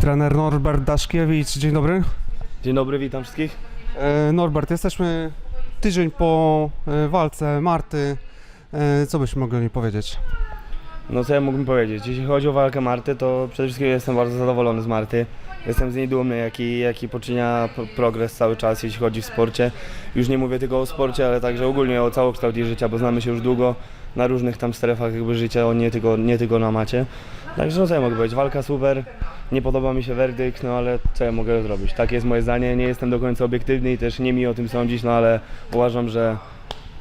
Trener Norbert Daszkiewicz, dzień dobry. Dzień dobry, witam wszystkich. E, Norbert, jesteśmy tydzień po e, walce Marty. E, Co byśmy mogli powiedzieć? No co ja mógłbym powiedzieć? Jeśli chodzi o walkę Marty, to przede wszystkim jestem bardzo zadowolony z Marty. Jestem z niej dumny, jaki, jaki poczynia progres cały czas, jeśli chodzi w sporcie. Już nie mówię tylko o sporcie, ale także ogólnie o całokształt jej życia, bo znamy się już długo na różnych tam strefach jakby życia, o nie tylko, nie tylko na macie. Także no co ja mogę powiedzieć? Walka super, nie podoba mi się werdykt, no ale co ja mogę zrobić? Takie jest moje zdanie, nie jestem do końca obiektywny i też nie mi o tym sądzić, no ale uważam, że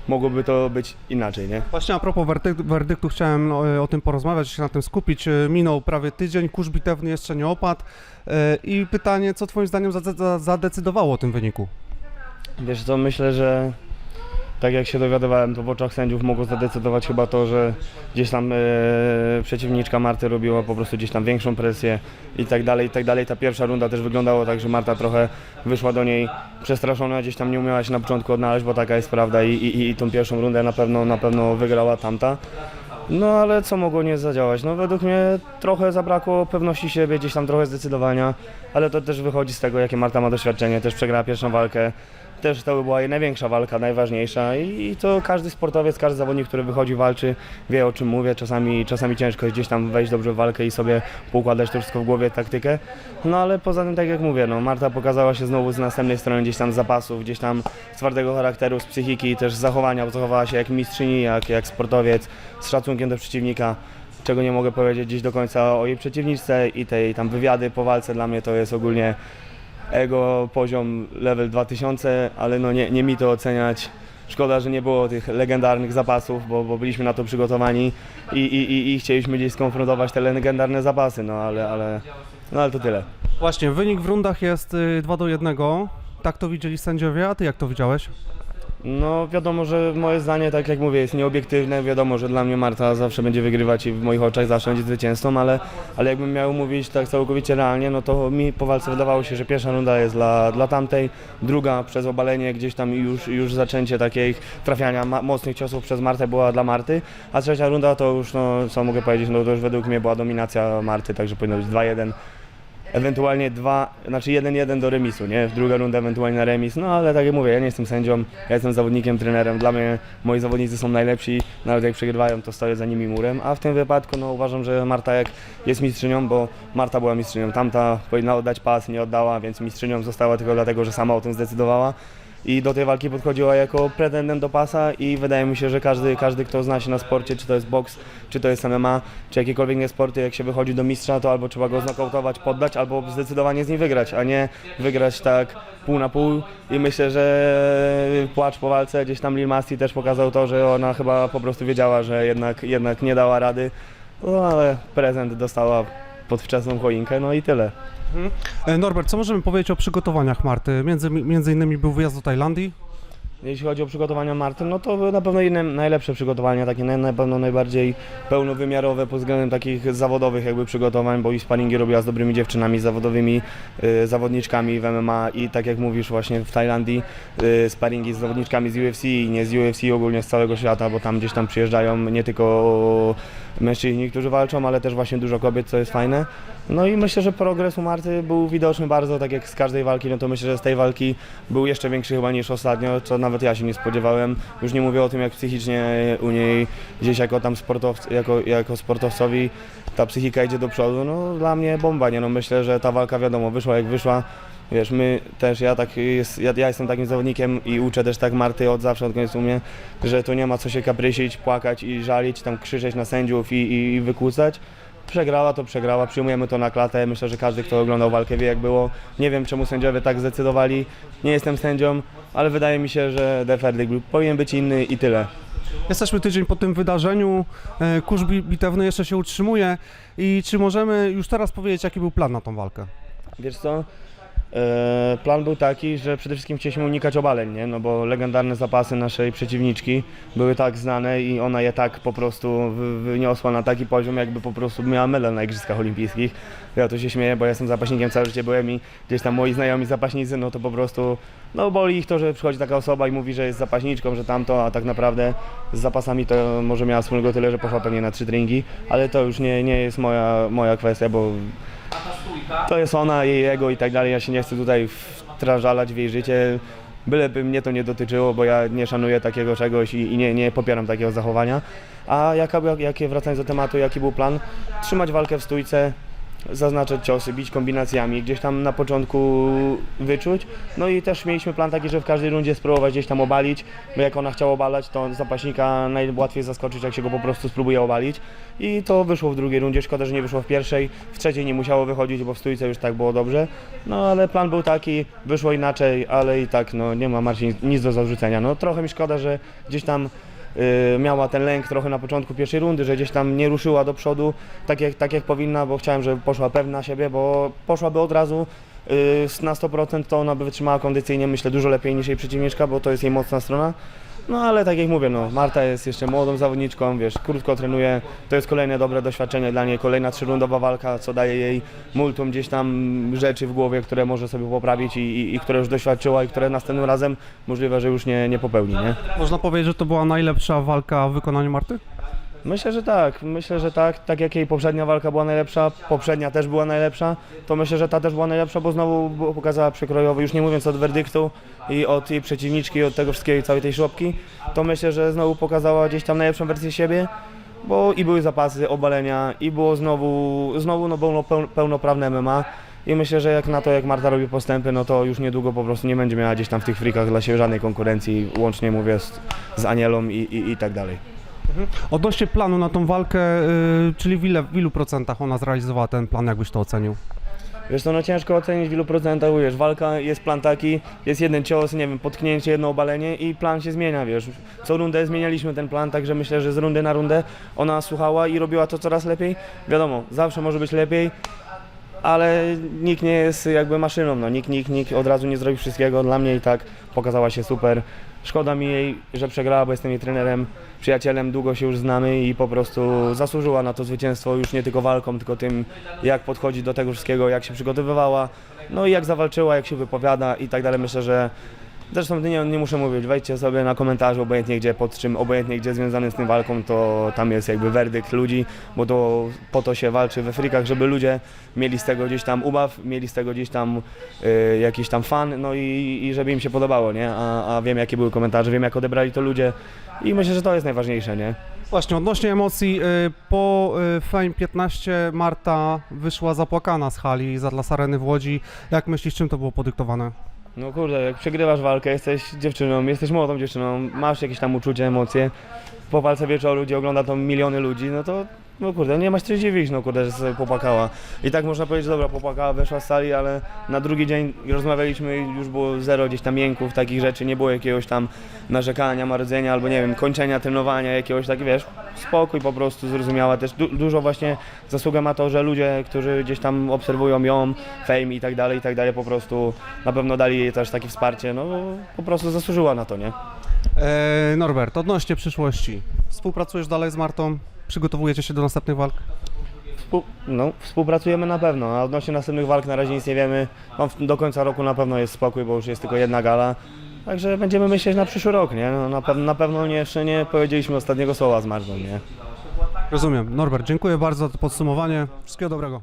mogłoby to być inaczej, nie? Właśnie a propos werdyk- werdyktu chciałem e, o tym porozmawiać, się na tym skupić. E, Minął prawie tydzień, kurz bitewny jeszcze nie opadł. E, I pytanie, co twoim zdaniem zade- za- zadecydowało o tym wyniku? Wiesz co, myślę, że tak jak się dowiadywałem, to w oczach sędziów mogło zadecydować chyba to, że gdzieś tam e, przeciwniczka Marty robiła po prostu gdzieś tam większą presję i tak dalej, i tak dalej. Ta pierwsza runda też wyglądała tak, że Marta trochę wyszła do niej przestraszona, gdzieś tam nie umiała się na początku odnaleźć, bo taka jest prawda i, i, i tą pierwszą rundę na pewno, na pewno wygrała tamta. No ale co mogło nie zadziałać? No według mnie trochę zabrakło pewności siebie, gdzieś tam trochę zdecydowania, ale to też wychodzi z tego, jakie Marta ma doświadczenie, też przegrała pierwszą walkę, też to była jej największa walka, najważniejsza i, i to każdy sportowiec, każdy zawodnik, który wychodzi, walczy, wie o czym mówię, czasami, czasami ciężko jest gdzieś tam wejść dobrze w walkę i sobie poukładać to wszystko w głowie, taktykę, no ale poza tym, tak jak mówię, no Marta pokazała się znowu z następnej strony, gdzieś tam z zapasów, gdzieś tam z twardego charakteru, z psychiki, też z zachowania, bo zachowała się jak mistrzyni, jak, jak sportowiec, z szacunkiem do przeciwnika, czego nie mogę powiedzieć gdzieś do końca o jej przeciwniczce i tej tam wywiady po walce. Dla mnie to jest ogólnie ego poziom level 2000, ale no nie, nie mi to oceniać. Szkoda, że nie było tych legendarnych zapasów, bo, bo byliśmy na to przygotowani i, i, i, i chcieliśmy gdzieś skonfrontować te legendarne zapasy, no ale, ale, no ale to tyle. Właśnie, wynik w rundach jest 2 do 1. Tak to widzieli sędziowie, a ty jak to widziałeś? No wiadomo, że moje zdanie, tak jak mówię, jest nieobiektywne. Wiadomo, że dla mnie Marta zawsze będzie wygrywać i w moich oczach zawsze będzie zwycięzcą, ale, ale jakbym miał mówić tak całkowicie realnie, no to mi po walce wydawało się, że pierwsza runda jest dla, dla tamtej, druga przez obalenie gdzieś tam już, już zaczęcie takiej trafiania mocnych ciosów przez Martę była dla Marty, a trzecia runda to już, no co mogę powiedzieć, no to już według mnie była dominacja Marty, także powinno być 2-1 ewentualnie dwa, znaczy 1-1 do remisu, nie? Druga runda ewentualnie na remis, no ale tak jak mówię, ja nie jestem sędzią, ja jestem zawodnikiem, trenerem, dla mnie moi zawodnicy są najlepsi, nawet jak przegrywają, to stoję za nimi murem, a w tym wypadku no uważam, że Marta jak jest mistrzynią, bo Marta była mistrzynią, tamta powinna oddać pas, nie oddała, więc mistrzynią została tylko dlatego, że sama o tym zdecydowała. I do tej walki podchodziła jako pretendent do pasa i wydaje mi się, że każdy, każdy kto zna się na sporcie, czy to jest boks, czy to jest MMA, czy jakiekolwiek nie sporty, jak się wychodzi do mistrza, to albo trzeba go znokautować, poddać, albo zdecydowanie z nim wygrać, a nie wygrać tak pół na pół. I myślę, że płacz po walce, gdzieś tam Lil Masti też pokazał to, że ona chyba po prostu wiedziała, że jednak, jednak nie dała rady, no ale prezent dostała pod wczesną choinkę, no i tyle. E, Norbert, co możemy powiedzieć o przygotowaniach Marty? Między, między innymi był wyjazd do Tajlandii. Jeśli chodzi o przygotowania Marty, no to na pewno inne, najlepsze przygotowania, takie na, na pewno najbardziej pełnowymiarowe pod względem takich zawodowych jakby przygotowań, bo i sparingi robiła z dobrymi dziewczynami, zawodowymi y, zawodniczkami w MMA i tak jak mówisz właśnie w Tajlandii y, sparingi z zawodniczkami z UFC i nie z UFC, ogólnie z całego świata, bo tam gdzieś tam przyjeżdżają nie tylko mężczyźni, którzy walczą, ale też właśnie dużo kobiet, co jest fajne. No i myślę, że progres u Marty był widoczny bardzo, tak jak z każdej walki, no to myślę, że z tej walki był jeszcze większy chyba niż ostatnio, co nawet ja się nie spodziewałem. Już nie mówię o tym, jak psychicznie u niej gdzieś jako tam sportowc, jako, jako sportowcowi ta psychika idzie do przodu, no dla mnie bomba, nie no myślę, że ta walka wiadomo, wyszła jak wyszła. Wiesz, my też, ja tak jest, ja, ja jestem takim zawodnikiem i uczę też tak Marty od zawsze, od końca mnie, że tu nie ma co się kaprysić, płakać i żalić, tam krzyczeć na sędziów i, i, i wykłócać. Przegrała to przegrała, przyjmujemy to na klatę. Myślę, że każdy, kto oglądał walkę wie jak było. Nie wiem czemu sędziowie tak zdecydowali. Nie jestem sędzią, ale wydaje mi się, że był- powinien być inny i tyle. Jesteśmy tydzień po tym wydarzeniu. E, Kurz bi- bitewny jeszcze się utrzymuje. I czy możemy już teraz powiedzieć, jaki był plan na tą walkę? Wiesz co? E, plan był taki, że przede wszystkim chcieliśmy unikać obaleń, nie? No bo legendarne zapasy naszej przeciwniczki były tak znane i ona je tak po prostu wy- wyniosła na taki poziom, jakby po prostu miała medal na Igrzyskach Olimpijskich. Ja tu się śmieję, bo ja jestem zapaśnikiem, całe życie byłem i gdzieś tam moi znajomi zapaśnicy, no to po prostu no boli ich to, że przychodzi taka osoba i mówi, że jest zapaśniczką, że tamto, a tak naprawdę z zapasami to może miała wspólnego tyle, że poszła pewnie na trzy treningi, ale to już nie, nie jest moja, moja kwestia, bo to jest ona, jej ego i tak dalej. Ja się nie chcę tutaj wtrażalać w jej życie. Byleby mnie to nie dotyczyło, bo ja nie szanuję takiego czegoś i, i nie, nie popieram takiego zachowania. A jaka, jakie, wracając do tematu, jaki był plan? Trzymać walkę w stójce, zaznaczać ciosy, bić kombinacjami, gdzieś tam na początku wyczuć. No i też mieliśmy plan taki, że w każdej rundzie spróbować gdzieś tam obalić, bo jak ona chciała obalać, to zapaśnika najłatwiej zaskoczyć, jak się go po prostu spróbuje obalić. I to wyszło w drugiej rundzie, szkoda, że nie wyszło w pierwszej, w trzeciej nie musiało wychodzić, bo w stójce już tak było dobrze. No ale plan był taki, wyszło inaczej, ale i tak no nie ma Marcin nic do zarzucenia. No trochę mi szkoda, że gdzieś tam miała ten lęk trochę na początku pierwszej rundy, że gdzieś tam nie ruszyła do przodu tak jak, tak jak powinna, bo chciałem, żeby poszła pewna siebie, bo poszłaby od razu y, na 100%, to ona by wytrzymała kondycyjnie, myślę, dużo lepiej niż jej przeciwniczka, bo to jest jej mocna strona. No ale tak jak mówię, no, Marta jest jeszcze młodą zawodniczką, wiesz, krótko trenuje, to jest kolejne dobre doświadczenie dla niej, kolejna trzyrundowa walka, co daje jej multum gdzieś tam rzeczy w głowie, które może sobie poprawić i, i, i które już doświadczyła i które następnym razem możliwe, że już nie, nie popełni, nie? Można powiedzieć, że to była najlepsza walka w wykonaniu Marty? Myślę, że tak. Myślę, że tak. Tak jak jej poprzednia walka była najlepsza, poprzednia też była najlepsza, to myślę, że ta też była najlepsza, bo znowu było- pokazała przekrojowo, już nie mówiąc od werdyktu i od jej przeciwniczki, od tego wszystkiego całej tej szopki, to myślę, że znowu pokazała gdzieś tam najlepszą wersję siebie, bo i były zapasy, obalenia i było znowu, znowu no, peł- pełnoprawne MMA. I myślę, że jak na to, jak Marta robi postępy, no to już niedługo po prostu nie będzie miała gdzieś tam w tych frikach dla siebie żadnej konkurencji, łącznie mówię z, z Anielą i, i, i tak dalej. Odnośnie planu na tą walkę, y, czyli w, ile, w ilu procentach ona zrealizowała ten plan, jakbyś to ocenił? Wiesz co, no ciężko ocenić w ilu procentach, wiesz, walka, jest plan taki, jest jeden cios, nie wiem, potknięcie, jedno obalenie i plan się zmienia, wiesz. Co rundę zmienialiśmy ten plan, także myślę, że z rundy na rundę ona słuchała i robiła to coraz lepiej. Wiadomo, zawsze może być lepiej, ale nikt nie jest jakby maszyną, no nikt, nikt, nikt od razu nie zrobi wszystkiego. Dla mnie i tak pokazała się super. Szkoda mi jej, że przegrała, bo jestem jej trenerem, przyjacielem, długo się już znamy i po prostu zasłużyła na to zwycięstwo już nie tylko walką, tylko tym, jak podchodzi do tego wszystkiego, jak się przygotowywała, no i jak zawalczyła, jak się wypowiada i tak dalej. Myślę, że Zresztą nie, nie muszę mówić, wejdźcie sobie na komentarze, obojętnie gdzie, pod czym, obojętnie gdzie związany z tym walką, to tam jest jakby werdykt ludzi, bo to po to się walczy we frikach, żeby ludzie mieli z tego gdzieś tam ubaw, mieli z tego gdzieś tam y, jakiś tam fan, no i, i żeby im się podobało, nie? A, a wiem jakie były komentarze, wiem jak odebrali to ludzie i myślę, że to jest najważniejsze, nie? Właśnie, odnośnie emocji, y, po y, Fame 15 Marta wyszła zapłakana z hali z Atlas Areny w Łodzi. Jak myślisz, czym to było podyktowane? No kurde, jak przegrywasz walkę, jesteś dziewczyną, jesteś młodą dziewczyną, masz jakieś tam uczucie, emocje, po walce wieczoru, gdzie ogląda to miliony ludzi, no to no kurde, nie masz się dziwić, no kurde, że sobie popłakała. I tak można powiedzieć, dobra, popłakała, weszła z sali, ale na drugi dzień rozmawialiśmy i już było zero gdzieś tam jęków, takich rzeczy, nie było jakiegoś tam narzekania, marudzenia albo nie wiem, kończenia trenowania, jakiegoś tak, wiesz, spokój po prostu zrozumiała też. Du dużo właśnie zasługę ma to, że ludzie, którzy gdzieś tam obserwują ją, fame i tak dalej, i tak dalej, po prostu na pewno dali jej też takie wsparcie, no po prostu zasłużyła na to, nie? E, Norbert, odnośnie przyszłości. Współpracujesz dalej z Martą? Przygotowujecie się do następnych walk? Współ, no, współpracujemy na pewno, a odnośnie następnych walk na razie nic nie wiemy. No, w- do końca roku na pewno jest spokój, bo już jest tylko jedna gala. Także będziemy myśleć na przyszły rok, nie? No, na, pew- na pewno nie, jeszcze nie powiedzieliśmy ostatniego słowa z Martą, nie? Rozumiem. Norbert, dziękuję bardzo za to podsumowanie. Wszystkiego dobrego.